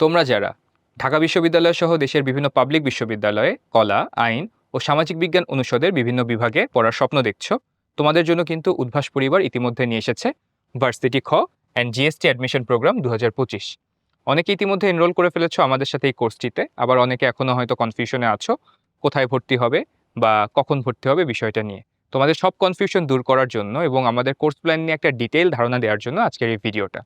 তোমরা যারা ঢাকা বিশ্ববিদ্যালয় সহ দেশের বিভিন্ন পাবলিক বিশ্ববিদ্যালয়ে কলা, আইন ও সামাজিক বিজ্ঞান অনুষদের বিভিন্ন বিভাগে পড়ার স্বপ্ন দেখছ, তোমাদের জন্য কিন্তু উদ্ভাস পরিবার ইতিমধ্যে নিয়ে এসেছে ভার্সিটি খ অ্যান্ড জিএসটি অ্যাডমিশন প্রোগ্রাম দু হাজার পঁচিশ। অনেকে ইতিমধ্যে এনরোল করে ফেলেছো আমাদের সাথে এই কোর্সটিতে আবার অনেকে এখনও হয়তো কনফিউশনে আছো, কোথায় ভর্তি হবে বা কখন ভর্তি হবে বিষয়টা নিয়ে। তোমাদের সব কনফিউশন দূর করার জন্য এবং আমাদের কোর্স প্ল্যান নিয়ে একটা ডিটেল ধারণা দেওয়ার জন্য আজকের এই ভিডিওটা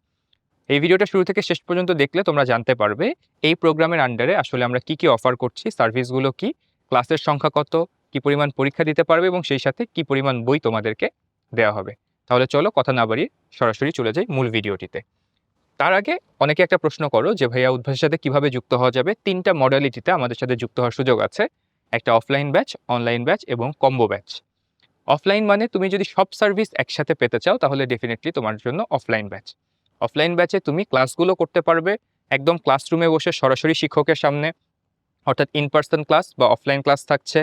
এই ভিডিওটা শুরু থেকে শেষ পর্যন্ত দেখলে তোমরা জানতে পারবে এই প্রোগ্রামের আন্ডারে আসলে আমরা কি কি অফার করছি সার্ভিসগুলো কি ক্লাসের সংখ্যা কত, কি পরিমাণ পরীক্ষা দিতে পারবে এবং সেই সাথে কি পরিমাণ বই তোমাদেরকে দেওয়া হবে। তাহলে চলো কথা না বাড়িয়ে সরাসরি চলে যাই মূল ভিডিওটিতে। তার আগে অনেকে একটা প্রশ্ন করো যে, ভাইয়া, উদ্ভাসের সাথে কীভাবে যুক্ত হওয়া যাবে? তিনটা মডালিটিতে আমাদের সাথে যুক্ত হওয়ার সুযোগ আছে। একটা অফলাইন ব্যাচ অনলাইন ব্যাচ এবং কম্বো ব্যাচ অফলাইন মানে তুমি যদি সব সার্ভিস একসাথে পেতে চাও, তাহলে ডেফিনেটলি তোমার জন্য অফলাইন ব্যাচ অফলাইন ব্যাচে তুমি ক্লাসগুলো করতে পারবে। একদম ক্লাসরুমে বসে সরাসরি শিক্ষকের সামনে। অর্থাৎ ইন পার্সন ক্লাস বা অফলাইন ক্লাস থাকছে।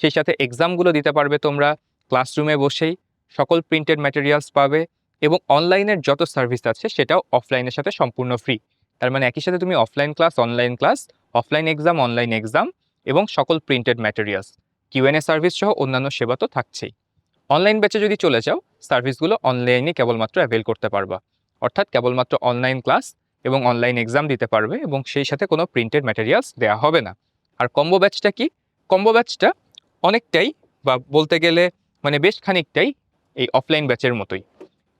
সেই সাথে এক্সামগুলো দিতে পারবে তোমরা ক্লাসরুমে বসেই। সকল প্রিন্টেড ম্যাটেরিয়ালস পাবে এবং অনলাইনের যত সার্ভিস আছে সেটাও অফলাইনের সাথে সম্পূর্ণ ফ্রি তার মানে একই সাথে তুমি offline class online class offline exam online exam এবং সকল প্রিন্টেড ম্যাটেরিয়ালস কিউএনএ সার্ভিস সহ অন্যান্য সেবা তো থাকছেই। অনলাইন ব্যাচে যদি চলে যাও সার্ভিসগুলো অনলাইনে কেবলমাত্র অ্যাভেল করতে পারবা। অর্থাৎ কেবলমাত্র অনলাইন ক্লাস এবং অনলাইন এক্সাম দিতে পারবে এবং সেই সাথে কোনো প্রিন্টেড ম্যাটেরিয়ালস দেওয়া হবে না। আর কম্বো ব্যাচটা কি? কম্বো ব্যাচটা অনেকটাই বা বলতে গেলে মানে বেশ খানিকটাই এই অফলাইন ব্যাচের মতোই।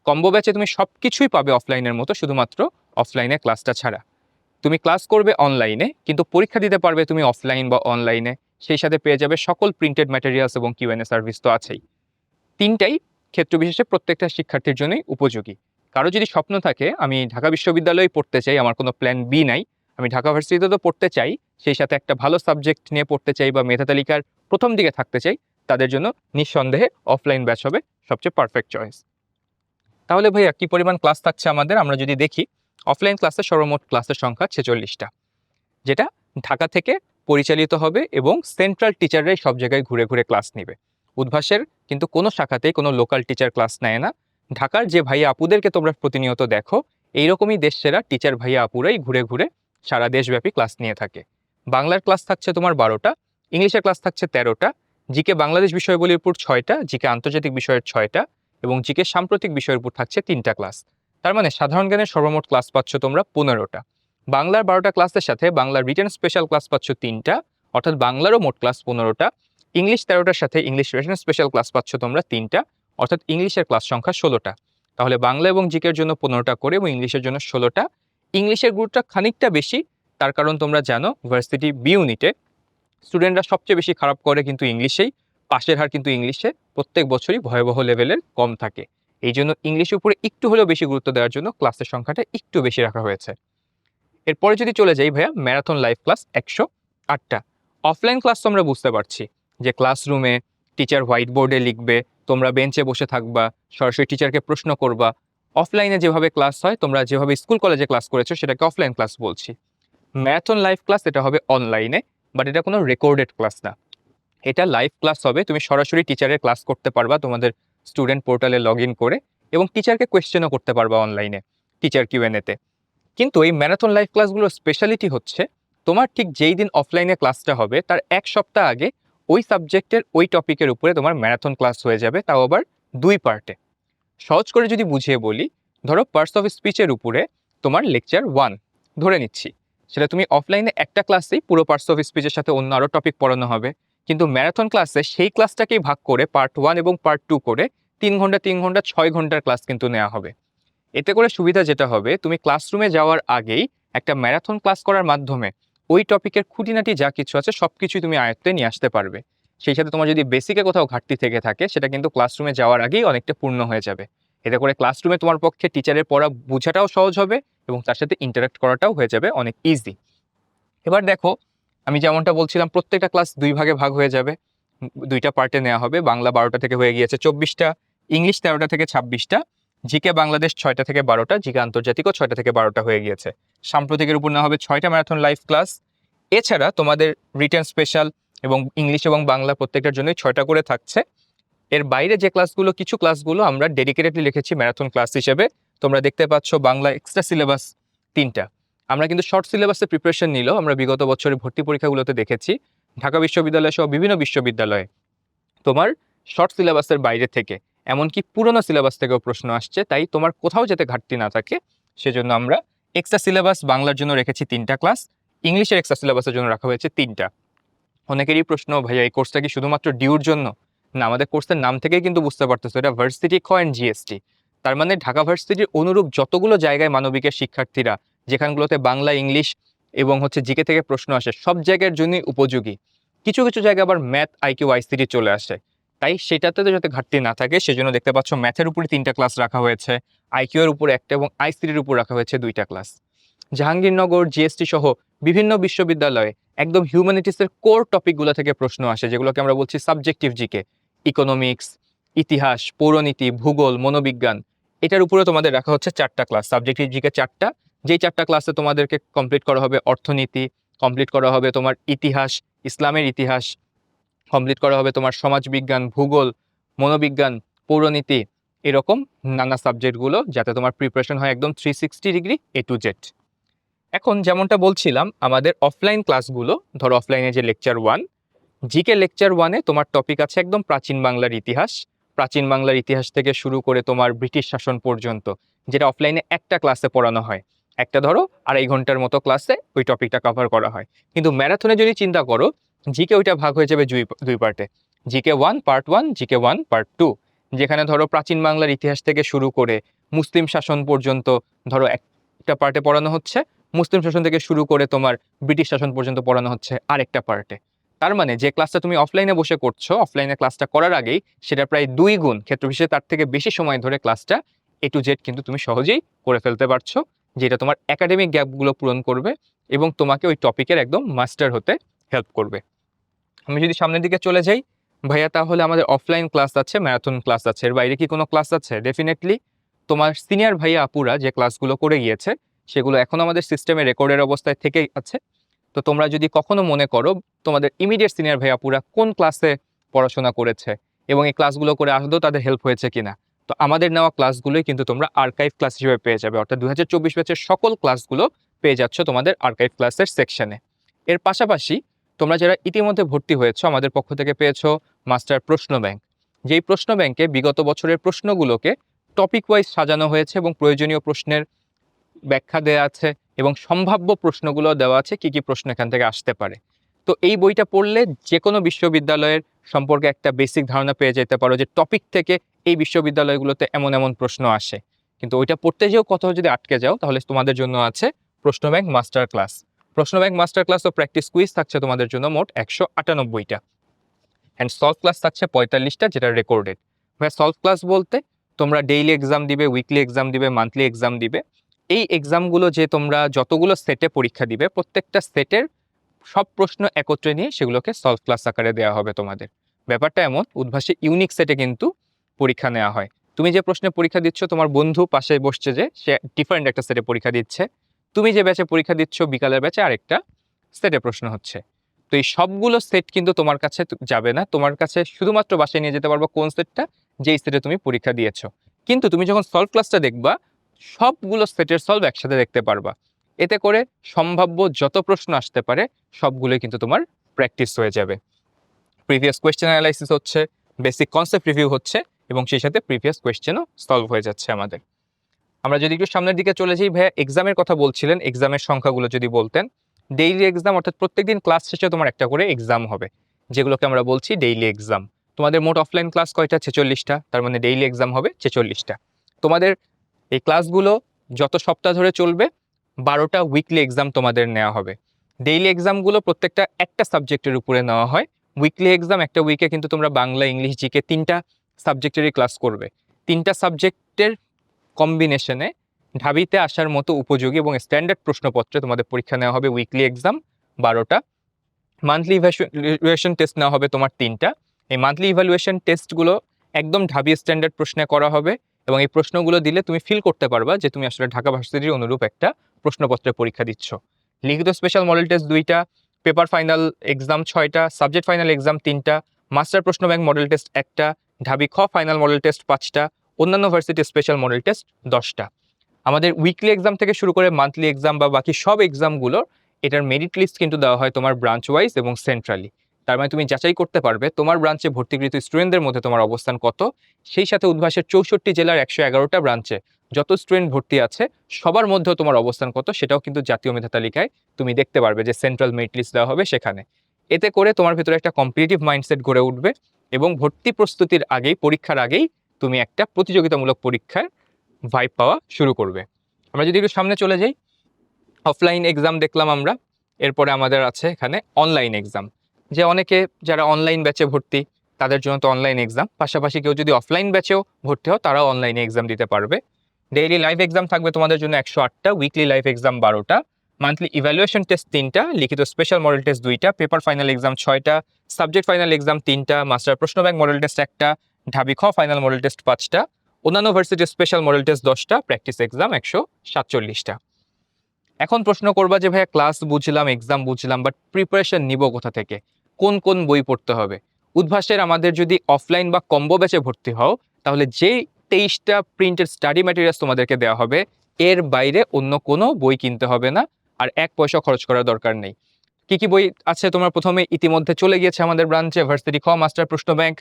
কম্বো ব্যাচে তুমি সব কিছুই পাবে অফলাইনের মতো, শুধুমাত্র অফলাইনে ক্লাসটা ছাড়া। তুমি ক্লাস করবে অনলাইনে কিন্তু পরীক্ষা দিতে পারবে তুমি অফলাইন বা অনলাইনে সেই সাথে পেয়ে যাবে সকল প্রিন্টেড ম্যাটেরিয়ালস এবং কিউএনএ সার্ভিস তো আছেই। তিনটাই ক্ষেত্র বিশেষে প্রত্যেকটা শিক্ষার্থীর জন্যই উপযোগী। কারও যদি স্বপ্ন থাকে, আমি ঢাকা বিশ্ববিদ্যালয়ে পড়তে চাই, আমার কোনো প্ল্যান বি নাই। আমি ঢাকা ভার্সিটিতে তো পড়তে চাই, সেই সাথে একটা ভালো সাবজেক্ট নিয়ে পড়তে চাই বা মেধা তালিকার প্রথম দিকে থাকতে চাই, তাদের জন্য নিঃসন্দেহে অফলাইন ব্যাচ হবে সবচেয়ে পারফেক্ট চয়েস তাহলে ভাইয়া, কি পরিমাণ ক্লাস থাকছে আমাদের? আমরা যদি দেখি অফলাইন ক্লাসের সর্বমোট ক্লাসের সংখ্যা ছেচল্লিশটা, যেটা ঢাকা থেকে পরিচালিত হবে এবং সেন্ট্রাল টিচাররাই সব জায়গায় ঘুরে ঘুরে ক্লাস নেবে। উদ্ভাসের কিন্তু কোনো শাখাতেই কোনো লোকাল টিচার ক্লাস নেয় না। ঢাকার যে ভাইয়া আপুদেরকে তোমরা প্রতিনিয়ত দেখো, এইরকমই দেশ সেরা টিচার ভাইয়া আপুরাই ঘুরে ঘুরে সারা দেশব্যাপী ক্লাস নিয়ে থাকে। বাংলার ক্লাস থাকছে তোমার বারোটা ইংলিশের ক্লাস থাকছে তেরোটা জিকে বাংলাদেশ বিষয়গুলির উপর ছয়টা জিকে আন্তর্জাতিক বিষয়ের ছয়টা এবং জিকে সাম্প্রতিক বিষয়ের উপর থাকছে তিনটা ক্লাস তার মানে সাধারণ জ্ঞানের সর্বমোট ক্লাস পাচ্ছ তোমরা পনেরোটা। বাংলার বারোটা ক্লাসের সাথে বাংলার রিটেন স্পেশাল ক্লাস পাচ্ছ তিনটা, অর্থাৎ বাংলারও মোট ক্লাস পনেরোটা ইংলিশ তেরোটার সাথে ইংলিশ রিটেন স্পেশাল ক্লাস পাচ্ছ তোমরা তিনটা অর্থাৎ ইংলিশের ক্লাস সংখ্যা ষোলোটা। তাহলে বাংলা এবং জিকের জন্য পনেরোটা করে এবং ইংলিশের জন্য ষোলোটা। ইংলিশের গুরুত্বটা খানিকটা বেশি, তার কারণ তোমরা জানো ভার্সিটি বি ইউনিটে স্টুডেন্টরা সবচেয়ে বেশি খারাপ করে কিন্তু ইংলিশেই। পাশের হার কিন্তু ইংলিশে, প্রত্যেক বছরই ভয়াবহ লেভেলের কম থাকে। এই জন্য ইংলিশের উপরে একটু হলেও বেশি গুরুত্ব দেওয়ার জন্য ক্লাসের সংখ্যাটা একটু বেশি রাখা হয়েছে। এরপরে যদি চলে যাই ভাইয়া ম্যারাথন লাইভ ক্লাস একশো আটটা। অফলাইন ক্লাস তো আমরা বুঝতে পারছি যে ক্লাসরুমে টিচার হোয়াইট বোর্ডে লিখবে তোমরা বেঞ্চে বসে থাকবা সরাসরি টিচারকে প্রশ্ন করবা। অফলাইনে যেভাবে ক্লাস হয় তোমরা যেভাবে স্কুল কলেজে ক্লাস করেছ সেটাকে অফলাইন ক্লাস বলছি। ম্যারাথন লাইভ ক্লাস এটা হবে অনলাইনে বাট এটা কোনো রেকর্ডেড ক্লাস না। এটা লাইভ ক্লাস হবে তুমি সরাসরি টিচারের ক্লাস করতে পারবা তোমাদের স্টুডেন্ট পোর্টালে লগ ইন করে এবং টিচারকে কোয়েশ্চেনও করতে পারবা অনলাইনে টিচার কিউএনএতে কিন্তু এই ম্যারাথন লাইভ ক্লাসগুলোর স্পেশালিটি হচ্ছে তোমার ঠিক যেই দিন অফলাইনে ক্লাসটা হবে তার এক সপ্তাহ আগে ওই সাবজেক্টের ওই টপিকের উপরে তোমার ম্যারাথন ক্লাস হয়ে যাবে, তাও আবার দুই পার্টে সহজ করে যদি বুঝিয়ে বলি, ধরো পার্টস অফ স্পিচের উপরে তোমার লেকচার ওয়ান ধরে নিচ্ছি। সেটা তুমি অফলাইনে একটা ক্লাসেই পুরো পার্টস অফ স্পিচের সাথে অন্য আরও টপিক পড়ানো হবে। কিন্তু ম্যারাথন ক্লাসে সেই ক্লাসটাকেই ভাগ করে পার্ট ওয়ান এবং পার্ট টু করে তিন ঘণ্টা তিন ঘণ্টা, ছয় ঘণ্টার ক্লাস কিন্তু নেওয়া হবে। এতে করে সুবিধা যেটা হবে, তুমি ক্লাসরুমে যাওয়ার আগেই একটা ম্যারাথন ক্লাস করার মাধ্যমে ওই টপিকের খুঁটিনাটি যা কিছু আছে সব কিছুই তুমি আয়ত্তে নিয়ে আসতে পারবে। সেই সাথে তোমার যদি বেসিকে কোথাও ঘাটতি থেকে থাকে, সেটা কিন্তু ক্লাসরুমে যাওয়ার আগেই অনেকটা পূর্ণ হয়ে যাবে। এতে করে ক্লাসরুমে তোমার পক্ষে টিচারের পড়া বোঝাটাও সহজ হবে এবং তার সাথে ইন্টারাক্ট করাটাও হয়ে যাবে অনেক ইজি এবার দেখো, আমি যেমনটা বলছিলাম, প্রত্যেকটা ক্লাস দুই ভাগে ভাগ হয়ে যাবে। দুইটা পার্টে নেওয়া হবে। বাংলা বারোটা থেকে হয়ে গিয়েছে চব্বিশটা, ইংলিশ তেরোটা থেকে ছাব্বিশটা। জিকে বাংলাদেশ ছয়টা থেকে বারোটা, জিকে আন্তর্জাতিকও ছয়টা থেকে বারোটা হয়ে গিয়েছে। সাম্প্রতিকের উপর নেওয়া হবে ছয়টা ম্যারাথন লাইভ ক্লাস এছাড়া তোমাদের রিটার্ন স্পেশাল এবং ইংলিশ এবং বাংলা প্রত্যেকটার জন্যই ছয়টা করে থাকছে। এর বাইরে যে ক্লাসগুলো কিছু ক্লাসগুলো আমরা ডেডিকেটেডলি লিখেছি ম্যারাথন ক্লাস হিসেবে। তোমরা দেখতে পাচ্ছ বাংলা এক্সট্রা সিলেবাস তিনটা। আমরা কিন্তু শর্ট সিলেবাসে প্রিপারেশন নিলেও আমরা বিগত বছরের ভর্তি পরীক্ষাগুলোতে দেখেছি। ঢাকা বিশ্ববিদ্যালয় সহ বিভিন্ন বিশ্ববিদ্যালয়ে তোমার শর্ট সিলেবাসের বাইরে থেকে এমনকি পুরনো সিলেবাস থেকেও প্রশ্ন আসছে, তাই তোমার কোথাও যাতে ঘাটতি না থাকে, সেজন্য আমরা এক্সট্রা সিলেবাস বাংলার জন্য রেখেছি তিনটা ক্লাস ইংলিশের এক্সট্রা সিলেবাসের জন্য রাখা হয়েছে তিনটা। অনেকেরই প্রশ্ন, ভাইয়া, এই কোর্সটা কি শুধুমাত্র ডিউর জন্য? না, আমাদের কোর্সের নাম থেকেই কিন্তু বুঝতে পারতেছো, এটা ভার্সিটি খ অ্যান্ড জিএসটি তার মানে ঢাকা ভার্সিটির অনুরূপ যতগুলো জায়গায় মানবিকের শিক্ষার্থীরা, যেখানগুলোতে বাংলা, ইংলিশ এবং হচ্ছে জিকে থেকে প্রশ্ন আসে, সব জায়গার জন্যই উপযোগী। কিছু কিছু জায়গায় আবার ম্যাথ আইকিউ আইসিটি চলে আসে। তাই সেটাতে তো যাতে ঘাটতি না থাকে, সেজন্য দেখতে পাচ্ছ ম্যাথের উপরে তিনটা ক্লাস রাখা হয়েছে আইকিউর উপর একটা এবং আইসিটির উপর রাখা হয়েছে দুইটা ক্লাস জাহাঙ্গীরনগর জিএসটি সহ বিভিন্ন বিশ্ববিদ্যালয়ে একদম হিউম্যানিটিসের কোর টপিকগুলো থেকে প্রশ্ন আসে, যেগুলোকে আমরা বলছি সাবজেক্টিভ জিকে ইকোনমিক্স ইতিহাস, পৌরনীতি, ভূগোল, মনোবিজ্ঞান, এটার উপরে তোমাদের রাখা হচ্ছে চারটা ক্লাস সাবজেক্টিভ জিকে চারটা, যেই চারটা ক্লাসে তোমাদেরকে কমপ্লিট করা হবে অর্থনীতি কমপ্লিট করা হবে তোমার ইতিহাস, ইসলামের ইতিহাস কমপ্লিট করা হবে তোমার সমাজবিজ্ঞান, ভূগোল, মনোবিজ্ঞান, পৌরনীতি, এরকম নানা সাবজেক্টগুলো যাতে তোমার প্রিপারেশন হয় একদম three sixty degree A to Z এখন যেমনটা বলছিলাম, আমাদের অফলাইন ক্লাসগুলো ধরো অফলাইনে যে লেকচার ওয়ান জিকে লেকচার ওয়ানে তোমার টপিক আছে একদম প্রাচীন বাংলার ইতিহাস। প্রাচীন বাংলার ইতিহাস থেকে শুরু করে তোমার ব্রিটিশ শাসন পর্যন্ত, যেটা অফলাইনে একটা ক্লাসে পড়ানো হয়। একটা ধরো আড়াই ঘণ্টার মতো ক্লাসে ওই টপিকটা কভার করা হয়। কিন্তু ম্যারাথনে যদি চিন্তা করো জিকে ওইটা ভাগ হয়ে যাবে দুই দুই পার্টে GK one part one GK one part two যেখানে ধরো প্রাচীন বাংলার ইতিহাস থেকে শুরু করে মুসলিম শাসন পর্যন্ত ধরো একটা পার্টে পড়ানো হচ্ছে, মুসলিম শাসন থেকে শুরু করে তোমার ব্রিটিশ শাসন পর্যন্ত পড়ানো হচ্ছে আরেকটা পার্টে তার মানে যে ক্লাসটা তুমি অফলাইনে বসে করছ অফলাইনে ক্লাসটা করার আগেই সেটা প্রায় দুই গুণ ক্ষেত্র বিশেষে তার থেকে বেশি সময় ধরে ক্লাসটা এ টু জেড কিন্তু তুমি সহজেই করে ফেলতে পারছ, যেটা তোমার একাডেমিক গ্যাপগুলো পূরণ করবে এবং তোমাকে ওই টপিকের একদম মাস্টার হতে হেল্প করবে। আমি যদি সামনের দিকে চলে যাই, ভাইয়া তাহলে আমাদের অফলাইন ক্লাস আছে ম্যারাথন ক্লাস আছে। এর বাইরে কি কোনো ক্লাস আছে? ডেফিনেটলি তোমার সিনিয়র ভাইয়া আপুরা যে ক্লাসগুলো করে গিয়েছে, সেগুলো এখন আমাদের সিস্টেমে রেকর্ডের অবস্থায় থেকেই আছে। তো তোমরা যদি কখনো মনে করো তোমাদের ইমিডিয়েট সিনিয়র ভাইয়া আপুরা কোন ক্লাসে পড়াশোনা করেছে এবং এই ক্লাসগুলো করে আদৌ তাদের হেল্প হয়েছে কিনা, তো আমাদের নেওয়া ক্লাসগুলোই কিন্তু তোমরা আর্কাইভ ক্লাস হিসেবে পেয়ে যাবে। অর্থাৎ দু হাজার চব্বিশ সকল ক্লাসগুলো পেয়ে যাচ্ছ তোমাদের আর্কাইভ ক্লাসের সেকশনে এর পাশাপাশি তোমরা যারা ইতিমধ্যে ভর্তি হয়েছো, আমাদের পক্ষ থেকে পেয়েছ মাস্টার প্রশ্ন ব্যাংক। যেই প্রশ্ন ব্যাংকে বিগত বছরের প্রশ্নগুলোকে টপিক ওয়াইজ সাজানো হয়েছে এবং প্রয়োজনীয় প্রশ্নের ব্যাখ্যা দেওয়া আছে এবং সম্ভাব্য প্রশ্নগুলো দেওয়া আছে, কি কি প্রশ্ন এখান থেকে আসতে পারে। তো এই বইটা পড়লে যে কোনো বিশ্ববিদ্যালয়ের সম্পর্কে একটা বেসিক ধারণা পেয়ে যেতে পারো যে টপিক থেকে এই বিশ্ববিদ্যালয়গুলোতে এমন এমন প্রশ্ন আসে। কিন্তু ওইটা পড়তে যেও কোথাও যদি আটকে যাও, তাহলে তোমাদের জন্য আছে প্রশ্ন ব্যাংক মাস্টার ক্লাস। প্রশ্ন ব্যাংক মাস্টার ক্লাস ও প্র্যাকটিস কুইজ থাকছে তোমাদের জন্য মোট একশো আটানব্বইটা। অ্যান্ড সলভ ক্লাস থাকছে পঁয়তাল্লিশটা, যেটা রেকর্ডেড ভাই সলভ ক্লাস বলতে তোমরা ডেইলি এক্সাম দিবে উইকলি এক্সাম দিবে মান্থলি এক্সাম দিবে। এই এক্সামগুলো যে তোমরা যতগুলো সেটে পরীক্ষা দিবে, প্রত্যেকটা সেটের সব প্রশ্ন একত্রে নিয়ে সেগুলোকে সলভ ক্লাস আকারে দেওয়া হবে তোমাদের। ব্যাপারটা এমন, উদ্ভাসে ইউনিক সেটে কিন্তু পরীক্ষা নেওয়া হয়। তুমি যে প্রশ্নে পরীক্ষা দিচ্ছ, তোমার বন্ধু পাশে বসছে যে সে ডিফারেন্ট একটা সেটে পরীক্ষা দিচ্ছে। তুমি যে ব্যাচে পরীক্ষা দিচ্ছ, বিকালের ব্যাচে আরেকটা সেটে প্রশ্ন হচ্ছে। তো এই সবগুলো সেট কিন্তু তোমার কাছে যাবে না। তোমার কাছে শুধুমাত্র বাসায় নিয়ে যেতে পারব কোন সেটটা যেই সেটে তুমি পরীক্ষা দিয়েছ। কিন্তু তুমি যখন সলভ ক্লাসটা দেখবা, সবগুলো সেটের সলভ একসাথে দেখতে পারবা। এতে করে সম্ভাব্য যত প্রশ্ন আসতে পারে, সবগুলোই কিন্তু তোমার প্র্যাকটিস হয়ে যাবে। প্রিভিয়াস কোয়েশ্চেন অ্যানালাইসিস হচ্ছে বেসিক কনসেপ্ট রিভিউ হচ্ছে, এবং সেই সাথে প্রিভিয়াস কোয়েশ্চেনও সলভ হয়ে যাচ্ছে আমাদের। আমরা যদি একটু সামনের দিকে চলে যাই, ভাইয়া এক্সামের কথা বলছিলেন এক্সামের সংখ্যাগুলো যদি বলতেন। ডেইলি এক্সাম অর্থাৎ প্রত্যেকদিন ক্লাস শেষে তোমার একটা করে এক্সাম হবে, যেগুলোকে আমরা বলছি ডেইলি এক্সাম তোমাদের মোট অফলাইন ক্লাস কয়টা? ছেচল্লিশটা, তার মানে ডেইলি এক্সাম হবে ছেচল্লিশটা। তোমাদের এই ক্লাসগুলো যত সপ্তাহ ধরে চলবে, বারোটা উইকলি এক্সাম তোমাদের নেওয়া হবে। ডেইলি এক্সামগুলো প্রত্যেকটা একটা সাবজেক্টের উপরে নেওয়া হয়। উইকলি এক্সাম একটা উইকে কিন্তু তোমরা বাংলা, ইংলিশ, জিকে তিনটা সাবজেক্টেরই ক্লাস করবে। তিনটা সাবজেক্টের কম্বিনেশনে ঢাবিতে আসার মতো উপযোগী এবং স্ট্যান্ডার্ড প্রশ্নপত্রে তোমাদের পরীক্ষা নেওয়া হবে উইকলি এক্সাম বারোটা। মান্থলি ইভ্যালুয়েশন টেস্ট নেওয়া হবে তোমার তিনটা। এই মান্থলি ইভ্যালুয়েশন টেস্টগুলো একদম ঢাবি স্ট্যান্ডার্ড প্রশ্নে করা হবে এবং এই প্রশ্নগুলো দিলে তুমি ফিল করতে পারবা যে তুমি আসলে ঢাকা ভার্সিটির অনুরূপ একটা প্রশ্নপত্রের পরীক্ষা দিচ্ছ। লিখিত স্পেশাল মডেল টেস্ট দুইটা পেপার ফাইনাল এক্সাম ছয়টা সাবজেক্ট ফাইনাল এক্সাম তিনটা মাস্টার প্রশ্ন ব্যাংক মডেল টেস্ট একটা, ঢাবি খ ফাইনাল মডেল টেস্ট পাঁচটা অন্যান্য ভার্সিটির স্পেশাল মডেল টেস্ট দশটা। আমাদের উইকলি এক্সাম থেকে শুরু করে মান্থলি এক্সাম বা বাকি সব এক্সামগুলোর এটার মেরিট লিস্ট কিন্তু দেওয়া হয় তোমার ব্রাঞ্চ ওয়াইজ এবং সেন্ট্রালি তার মানে তুমি যাচাই করতে পারবে তোমার ব্রাঞ্চে ভর্তিকৃত স্টুডেন্টদের মধ্যে তোমার অবস্থান কত, সেই সাথে উদ্ভাসের চৌষট্টি জেলার একশো এগারোটা ব্রাঞ্চে যত স্টুডেন্ট ভর্তি আছে, সবার মধ্যেও তোমার অবস্থান কত সেটাও কিন্তু জাতীয় মেধা তালিকায় তুমি দেখতে পারবে যে সেন্ট্রাল মেরিট লিস্ট দেওয়া হবে সেখানে। এতে করে তোমার ভিতরে একটা কম্পিটিটিভ মাইন্ডসেট গড়ে উঠবে এবং ভর্তি প্রস্তুতির আগেই, পরীক্ষার আগেই তুমি একটা প্রতিযোগিতামূলক পরীক্ষার ভাইব পাওয়া শুরু করবে। আমরা যদি একটু সামনে চলে যাই অফলাইন এক্সাম দেখলাম আমরা, এরপরে আমাদের আছে এখানে অনলাইন এক্সাম যে অনেকে যারা অনলাইন ব্যাচে ভর্তি, তাদের জন্য তো অনলাইন এক্সাম পাশাপাশি কেউ যদি অফলাইন ব্যাচেও ভর্তি হও, তারাও অনলাইনে এক্সাম দিতে পারবে। ডেইলি লাইভ এক্সাম থাকবে তোমাদের জন্য একশো আটটা উইকলি লাইভ এক্সাম বারোটা মান্থলি ইভ্যালুয়েশন টেস্ট তিনটা, লিখিত স্পেশাল মডেল টেস্ট দুইটা পেপার ফাইনাল এক্সাম ছয়টা সাবজেক্ট ফাইনাল এক্সাম তিনটা মাস্টার প্রশ্ন ব্যাংক মডেল টেস্ট একটা ঢাবি খ ফাইনাল মডেল টেস্ট পাঁচটা, অন্যান্য ভার্সিটির স্পেশাল মডেল টেস্ট দশটা প্র্যাকটিস এক্সাম একশো সাতচল্লিশটা। এখন প্রশ্ন করবা যে ভাইয়া ক্লাস বুঝলাম এক্সাম বুঝলাম বাট প্রিপারেশন নিব কোথা থেকে? কোন কোন বই পড়তে হবে? উদ্ভাসের আমাদের যদি অফলাইন বা কম্বো ব্যাচে ভর্তি হও, তাহলে যেই তেইশটা প্রিন্টেড স্টাডি ম্যাটেরিয়ালস তোমাদেরকে দেওয়া হবে, এর বাইরে অন্য কোনো বই কিনতে হবে না, আর এক পয়সা খরচ করার দরকার নেই। কি কি বই আছে? তোমার প্রথমে ইতিমধ্যে চলে গিয়েছে আমাদের ব্রাঞ্চে ভার্সিটি খ মাস্টার প্রশ্ন ব্যাংক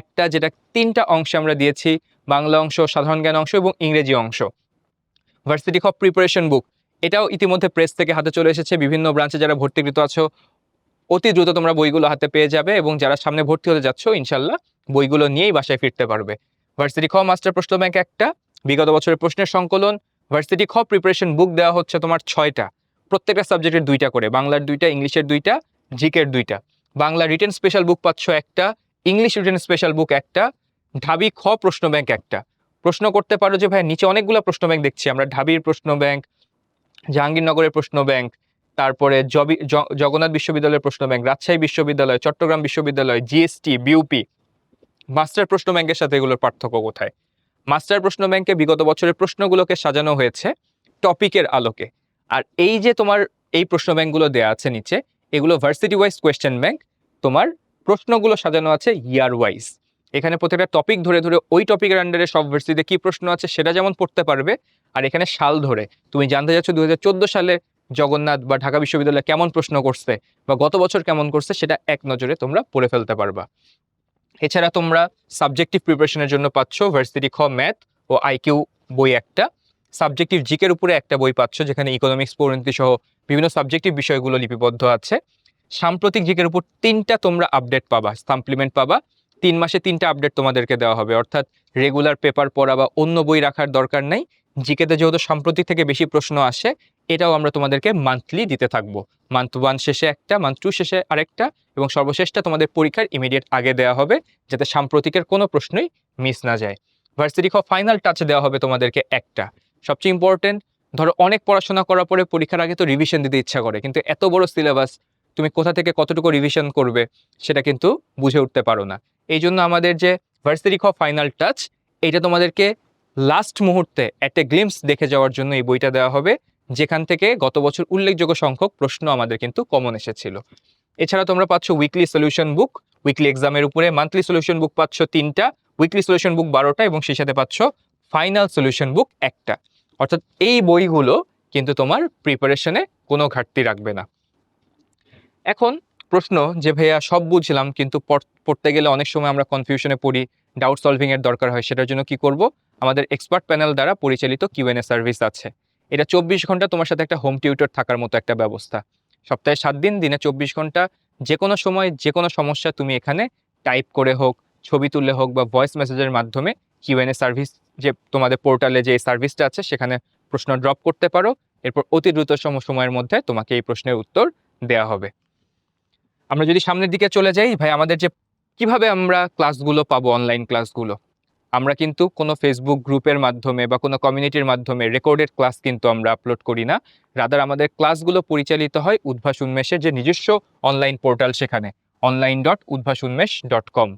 একটা, যেটা তিনটা অংশে আমরা দিয়েছি, বাংলা অংশ, সাধারণ জ্ঞান অংশ এবং ইংরেজি অংশ। ভার্সিটি খ প্রিপারেশন বুক এটাও ইতিমধ্যে প্রেস থেকে হাতে চলে এসেছে। বিভিন্ন ব্রাঞ্চে যারা ভর্তিকৃত আছো, অতি দ্রুত তোমরা বইগুলো হাতে পেয়ে যাবে এবং যারা সামনে ভর্তি হতে যাচ্ছ ইনশাল্লাহ বইগুলো নিয়েই বাসায় ফিরতে পারবে। ভার্সিটি খ মাস্টার প্রশ্ন ব্যাংক একটা, বিগত বছরের প্রশ্নের সংকলন। ভার্সিটি খ প্রিপারেশন বুক দেওয়া হচ্ছে তোমার ছয়টা। প্রত্যেকটা সাবজেক্টের দুইটা করে, বাংলার দুইটা, ইংলিশের দুইটা জিকের দুইটা। বাংলা রিটেন স্পেশাল বুক পাচ্ছ একটা ইংলিশ রিটেন স্পেশাল বুক একটা, ঢাবি খ প্রশ্ন ব্যাংক একটা। প্রশ্ন করতে পারো যে, ভাই, নিচে অনেকগুলো প্রশ্ন ব্যাংক দেখছি আমরা। ঢাবির প্রশ্ন ব্যাংক জাহাঙ্গীরনগরের প্রশ্ন ব্যাংক তারপরে জবি জগন্নাথ বিশ্ববিদ্যালয়ের প্রশ্ন ব্যাংক রাজশাহী বিশ্ববিদ্যালয়, চট্টগ্রাম বিশ্ববিদ্যালয় জিএসটি বিউপি মাস্টার প্রশ্ন ব্যাংকের সাথে এগুলোর পার্থক্য কোথায়? মাস্টার প্রশ্ন ব্যাংকে বিগত বছরের প্রশ্নগুলোকে সাজানো হয়েছে টপিকের আলোকে। আর এই যে তোমার এই প্রশ্ন ব্যাংকগুলো দেওয়া আছে নিচে, এগুলো ভার্সিটি ওয়াইজ কোয়েশ্চেন ব্যাংক তোমার প্রশ্নগুলো সাজানো আছে ইয়ার ওয়াইজ এখানে প্রত্যেকটা টপিক ধরে ধরে ওই টপিকের আন্ডারে সব ভার্সিটিতে কি প্রশ্ন আছে সেটা যেমন পড়তে পারবে, আর এখানে সাল ধরে। তুমি জানতে যাচ্ছ দু সালে জগন্নাথ বা ঢাকা বিশ্ববিদ্যালয় কেমন প্রশ্ন করছে বা গত বছর কেমন করছে সেটা এক নজরে তোমরা পড়ে ফেলতে পারবা। এছাড়া তোমরা সাবজেক্টিভ প্রিপারেশনের জন্য পাচ্ছ ভার্সিটি খ ম্যাথ ও আইকিউ বই একটা। সাবজেক্টিভ জিকের উপরে একটা বই পাচ্ছ যেখানে ইকোনমিক্স পরিণতি সহ বিভিন্ন সাবজেক্টিভ বিষয়গুলো লিপিবদ্ধ আছে। সাম্প্রতিক জিকের উপর তিনটা তোমরা আপডেট পাবা সাপ্লিমেন্ট পাবা। তিন মাসে তিনটা আপডেট তোমাদেরকে দেওয়া হবে। অর্থাৎ রেগুলার পেপার পড়া বা অন্য বই রাখার দরকার নেই। জিকেতে যেহেতু সাম্প্রতিক থেকে বেশি প্রশ্ন আসে, এটাও আমরা তোমাদেরকে মান্থলি দিতে থাকব। মান্থ ওয়ান শেষে একটা মান্থ টু শেষে আরেকটা এবং সর্বশেষটা তোমাদের পরীক্ষার ইমিডিয়েট আগে দেওয়া হবে যাতে সাম্প্রতিকের কোনো প্রশ্নই মিস না যায়। ভার্সিটি খ ফাইনাল টাচ দেওয়া হবে তোমাদেরকে একটা। সবচেয়ে ইম্পর্টেন্ট ধরো অনেক পড়াশোনা করার পরে পরীক্ষার আগে তো রিভিশন দিতে ইচ্ছা করে, কিন্তু এত বড় সিলেবাস তুমি কোথা থেকে কতটুকু রিভিশন করবে সেটা কিন্তু বুঝে উঠতে পারো না। এই জন্য আমাদের যে ভার্সিটি খ ফাইনাল টাচ এটা তোমাদেরকে লাস্ট মুহূর্তে একটা গ্লিমস দেখে যাওয়ার জন্য এই বইটা দেওয়া হবে, যেখান থেকে গত বছর উল্লেখযোগ্য সংখ্যক প্রশ্ন আমাদের কিন্তু কমন এসেছিল। এছাড়া তোমরা পাচ্ছ উইকলি সলিউশন বুক উইকলি এক্সামের উপরে মান্থলি সলিউশন বুক পাচ্ছ তিনটা উইকলি সলিউশন বুক বারোটা এবং সেই সাথে পাচ্ছ ফাইনাল সলিউশন বুক একটা। অর্থাৎ এই বইগুলো কিন্তু তোমার প্রিপারেশনে কোনো ঘাটতি রাখবে না। এখন প্রশ্ন যে, ভাইয়া, সব বুঝলাম, কিন্তু পড়তে গেলে অনেক সময় আমরা কনফিউশনে পড়ি ডাউট সলভিং এর দরকার হয়, সেটার জন্য কি করব? আমাদের এক্সপার্ট প্যানেল দ্বারা পরিচালিত কিউএনএ সার্ভিস আছে। এটা চব্বিশ ঘণ্টা তোমার সাথে একটা হোম টিউটর থাকার মতো একটা ব্যবস্থা। সপ্তাহে সাত দিন, দিনে চব্বিশ ঘণ্টা যে কোনো সময় যে কোনো সমস্যা তুমি এখানে টাইপ করে হোক, ছবি তুলে হোক বা ভয়েস মেসেজের মাধ্যমে কিউএনএ সার্ভিস যে, তোমাদের পোর্টালে যে সার্ভিসটা আছে, সেখানে প্রশ্ন ড্রপ করতে পারো। এরপর অতি দ্রুত সম- সময়ের মধ্যে তোমাকে এই প্রশ্নের উত্তর দেওয়া হবে। আমরা যদি সামনের দিকে চলে যাই, ভাই, আমাদের যে কীভাবে আমরা ক্লাসগুলো পাবো অনলাইন ক্লাসগুলো আমরা কিন্তু কোনো ফেসবুক গ্রুপের মাধ্যমে বা কোনো কমিউনিটির মাধ্যমে রেকর্ডেড ক্লাস কিন্তু আমরা আপলোড করি না। রাদার আমাদের ক্লাসগুলো পরিচালিত হয় উদ্ভাস উন্মেষের যে নিজস্ব অনলাইন পোর্টাল সেখানে online dot Udvash Unmesh dot com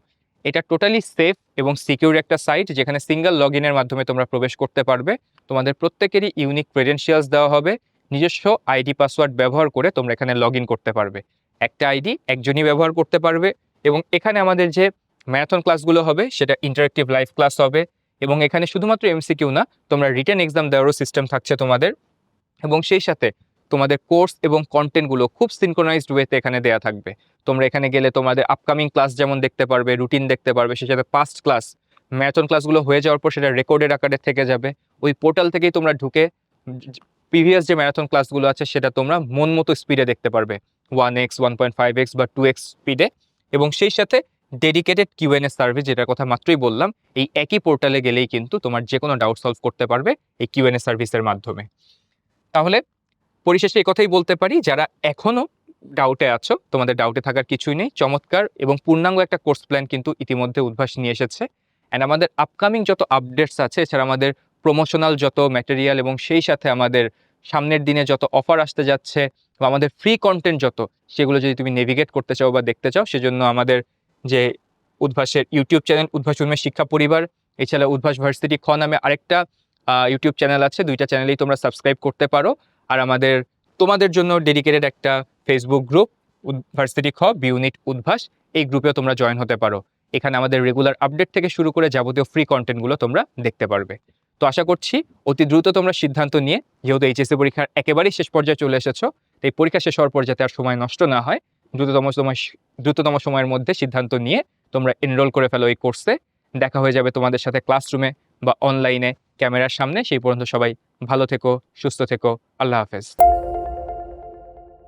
এটা টোটালি সেফ এবং সিকিউর একটা সাইট যেখানে সিঙ্গেল লগ ইনের মাধ্যমে তোমরা প্রবেশ করতে পারবে। তোমাদের প্রত্যেকেরই ইউনিক ক্রেডেন্সিয়ালস দেওয়া হবে। নিজস্ব আইডি পাসওয়ার্ড ব্যবহার করে তোমরা এখানে লগ করতে পারবে। একটা আইডি একজনই ব্যবহার করতে পারবে এবং এখানে আমাদের যে ম্যারাথন ক্লাসগুলো হবে, সেটা ইন্টারেক্টিভ লাইভ ক্লাস হবে এবং এখানে শুধুমাত্র এমসিকিউ না, তোমরা রিটেন এক্সাম দেওয়ারও সিস্টেম থাকছে তোমাদের এবং সেই সাথে তোমাদের কোর্স এবং কন্টেন্টগুলো খুব সিনক্রোনাইজড ওয়েতে এখানে দেয়া থাকবে। তোমরা এখানে গেলে তোমাদের আপকামিং ক্লাস যেমন দেখতে পারবে রুটিন দেখতে পারবে, সেই সাথে পাস্ট ক্লাস ম্যারাথন ক্লাসগুলো হয়ে যাওয়ার পর সেটা রেকর্ডের আকারে থেকে যাবে। ওই পোর্টাল থেকেই তোমরা ঢুকে প্রিভিয়াস যে ম্যারাথন ক্লাসগুলো আছে, সেটা তোমরা মন মতো স্পিডে দেখতে পারবে। One x one point five x বা টু এক্স স্পিডে এবং সেই সাথে ডেডিকেটেড কিউএনএ সার্ভিস যেটার কথা মাত্রই বললাম, এই একই পোর্টালে গেলেই কিন্তু তোমার যে কোনো ডাউট সলভ করতে পারবে এই কিউএনএ সার্ভিসের মাধ্যমে। তাহলে পরিশেষে এই কথাই বলতে পারি, যারা এখনও ডাউটে আছো, তোমাদের ডাউটে থাকার কিছুই নেই, চমৎকার এবং পূর্ণাঙ্গ একটা কোর্স প্ল্যান কিন্তু ইতিমধ্যে উদ্ভাস নিয়ে এসেছে। অ্যান্ড আমাদের আপকামিং যত আপডেটস আছে, এছাড়া আমাদের প্রমোশনাল যত ম্যাটেরিয়াল এবং সেই সাথে আমাদের সামনের দিনে যত অফার আসতে যাচ্ছে বা আমাদের ফ্রি কন্টেন্ট যত, সেগুলো যদি তুমি নেভিগেট করতে চাও বা দেখতে চাও, সেজন্য আমাদের যে উদ্ভাসের ইউটিউব চ্যানেল উদ্ভাস উন্মেষ শিক্ষা পরিবার, এছাড়া উদ্ভাস ভার্সিটি খ নামে আরেকটা ইউটিউব চ্যানেল আছে, দুইটা চ্যানেলেই তোমরা সাবস্ক্রাইব করতে পারো। আর আমাদের, তোমাদের জন্য ডেডিকেটেড একটা ফেসবুক গ্রুপ ভার্সিটি খ বিউনিট উদ্ভাস, এই গ্রুপেও তোমরা জয়েন হতে পারো। এখানে আমাদের রেগুলার আপডেট থেকে শুরু করে যাবতীয় ফ্রি কন্টেন্টগুলো তোমরা দেখতে পারবে। তো আশা করছি অতি দ্রুত তোমরা সিদ্ধান্ত নিয়ে, যেহেতু এইচএসসি পরীক্ষার একেবারেই শেষ পর্যায়ে চলে এসেছ এই পরীক্ষা শেষ হওয়ার পর যাতে আর সময় নষ্ট না হয়, দ্রুততম সময় দ্রুততম সময়ের মধ্যে সিদ্ধান্ত নিয়ে তোমরা এনরোল করে ফেলো এই কোর্সে দেখা হয়ে যাবে তোমাদের সাথে ক্লাসরুমে বা অনলাইনে ক্যামেরার সামনে। সেই পর্যন্ত সবাই ভালো থেকো, সুস্থ থেকো। আল্লাহ হাফেজ।